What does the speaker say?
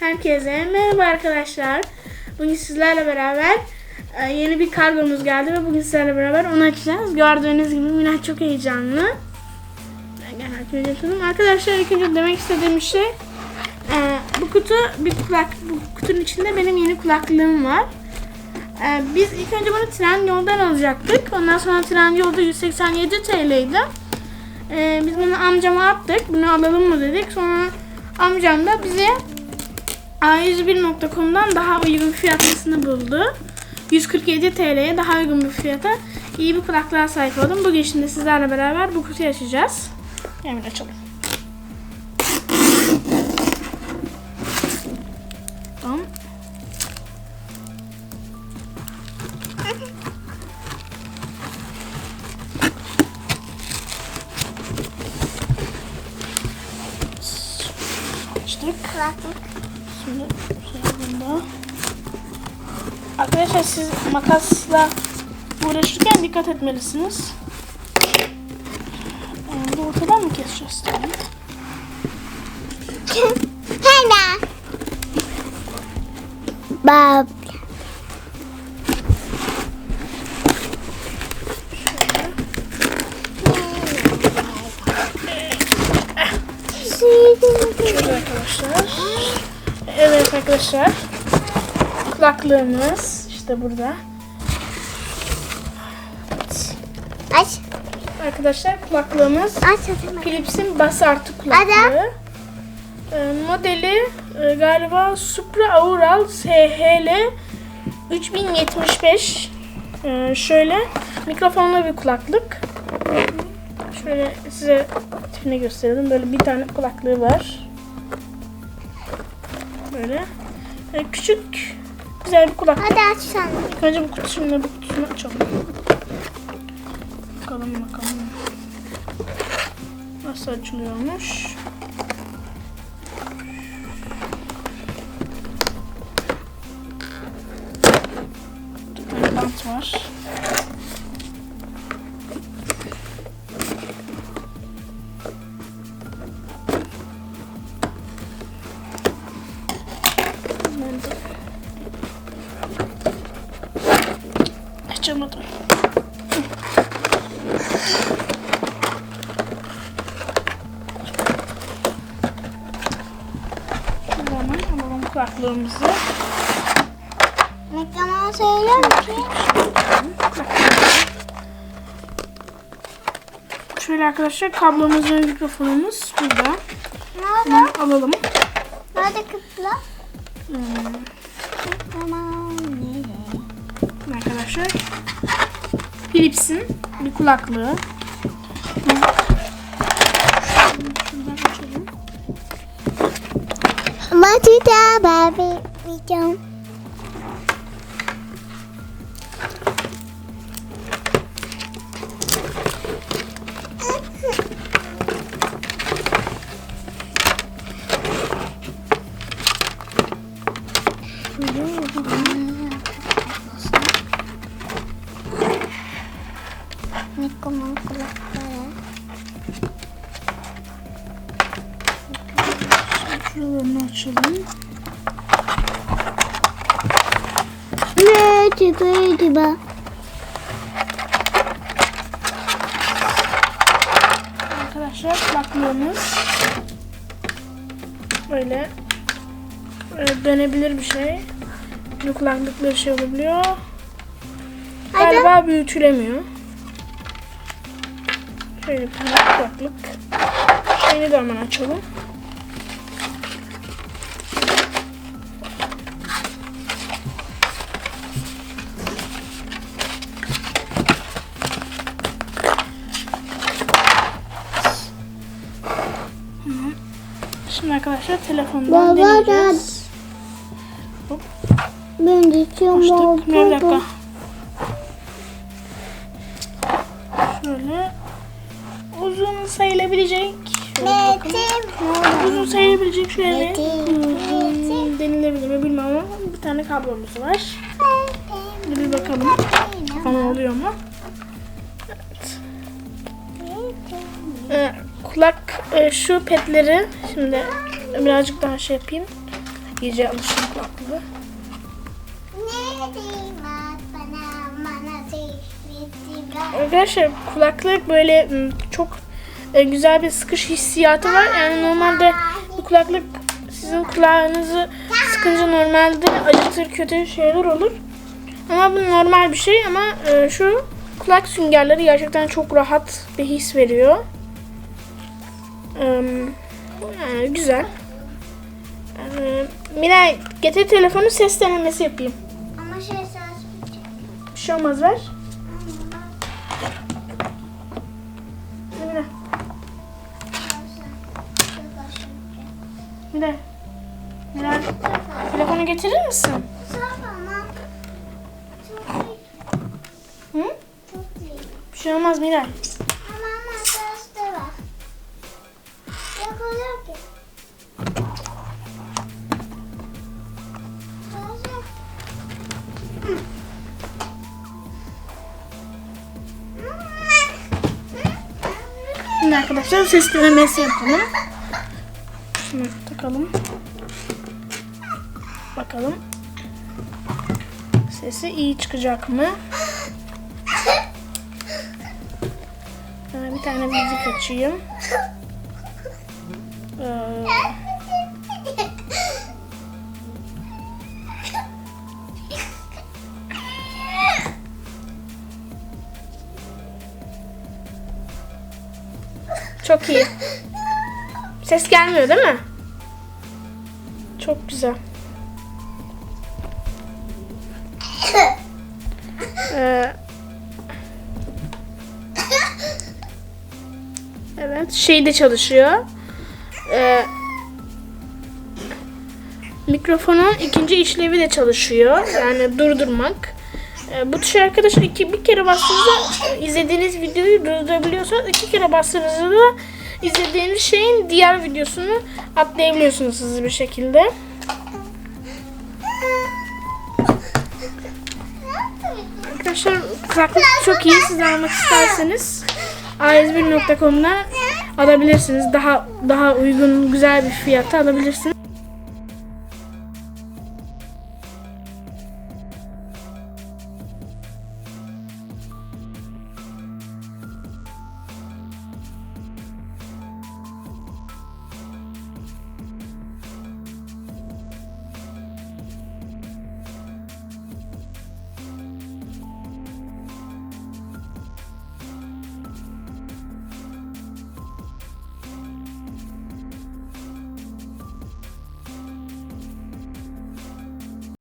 Herkese merhaba arkadaşlar. Bugün sizlerle beraber e, yeni bir kargomuz geldi ve bugün sizlerle beraber onu açacağız. Gördüğünüz gibi Minaj çok heyecanlı. Ben gel. Arkadaşlar ilk önce demek istediğim şey e, bu kutu bir kulak bu kutunun içinde benim yeni kulaklığım var. E, biz ilk önce bunu Trendyol'dan alacaktık. Ondan sonra Trendyol'da 187 TL'ydi. Biz bunu amcama attık. Bunu alalım mı dedik. Sonra amcam da bize A101.com'dan daha uygun fiyatlısını buldu. 147 TL'ye daha uygun bir fiyata iyi bir kulaklığa sahip oldum. Bugün şimdi sizlerle beraber bu kutuyu açacağız. Hemen açalım. Tamam. Açtık. Şimdi şey bunda. Arkadaşlar siz makasla uğraşırken dikkat etmelisiniz. Ee, bu ortadan mı keseceğiz? Tamam. Hello. Bob. Şöyle arkadaşlar. Evet arkadaşlar. Kulaklığımız işte burada. Aç. Arkadaşlar kulaklığımız Aç. Philips'in bas artı kulaklığı. Ee, modeli e, galiba Supra Aural SHL 3075. Ee, şöyle mikrofonlu bir kulaklık. Şöyle size tipini gösterelim. Böyle bir tane kulaklığı var. Böyle. Ee, küçük güzel bir kulaklık. Hadi aç sen. Önce bu kutu şimdi bu kutusunu açalım. Bakalım bakalım. Nasıl açılıyormuş? Bir bant var. De Açamadım. Şimdi hemen alalım kulaklığımızı. Reklamını söylüyor musun? Şöyle arkadaşlar kablomuz ve mikrofonumuz burada. Nerede? Hemen alalım. Nerede kıtla? Hmm, arkadaşlar. Philips'in bir kulaklığı. Şuradan açalım. Matita babi video. Niko'nun kulakları. Şuralarını açalım. Ne çıkıyor bak. Arkadaşlar kulaklığımız böyle böyle dönebilir bir şey. Bu kulaklıkları şey olabiliyor. Hadi. Galiba büyütülemiyor. Şöyle bir tane kulaklık. Şeyini de hemen açalım. Şimdi arkadaşlar telefondan Baba, deneyeceğiz. Ben de içiyorum. Açtık. Bir dakika. Şöyle uzun sayılabilecek. Bakalım. Uzun sayılabilecek şöyle uzun denilebilir mi bilmem ama bir tane kablomuz var. Bir bakalım. Ama oluyor mu? Evet. Ee, kulak e, şu petleri şimdi birazcık daha şey yapayım. iyice alışın kulaklığı. Arkadaşlar kulaklık böyle m, çok e, güzel bir sıkış hissiyatı var. Yani normalde bu kulaklık sizin kulağınızı sıkınca normalde acıtır kötü şeyler olur. Ama bu normal bir şey ama e, şu kulak süngerleri gerçekten çok rahat bir his veriyor. Yani güzel. Miray getir telefonu ses denemesi yapayım. Şey olmaz ver. Miray. Miray. Miray. Telefonu getirir misin? Hı? Bir şey olmaz Miray. Şimdi arkadaşlar ses denemesi yapalım. Şunu takalım. Bakalım. Sesi iyi çıkacak mı? Bir tane müzik açayım. Ee, çok iyi. Ses gelmiyor değil mi? Çok güzel. Ee, evet, şey de çalışıyor. Ee, mikrofonun ikinci işlevi de çalışıyor. Yani durdurmak. Ee, bu tuşa arkadaşlar iki, bir kere bastığınızda izlediğiniz videoyu durdurabiliyorsanız iki kere bastığınızda da izlediğiniz şeyin diğer videosunu atlayabiliyorsunuz hızlı bir şekilde. Arkadaşlar kulaklık çok iyi. Siz almak isterseniz a101.com'da alabilirsiniz. Daha daha uygun, güzel bir fiyata alabilirsiniz.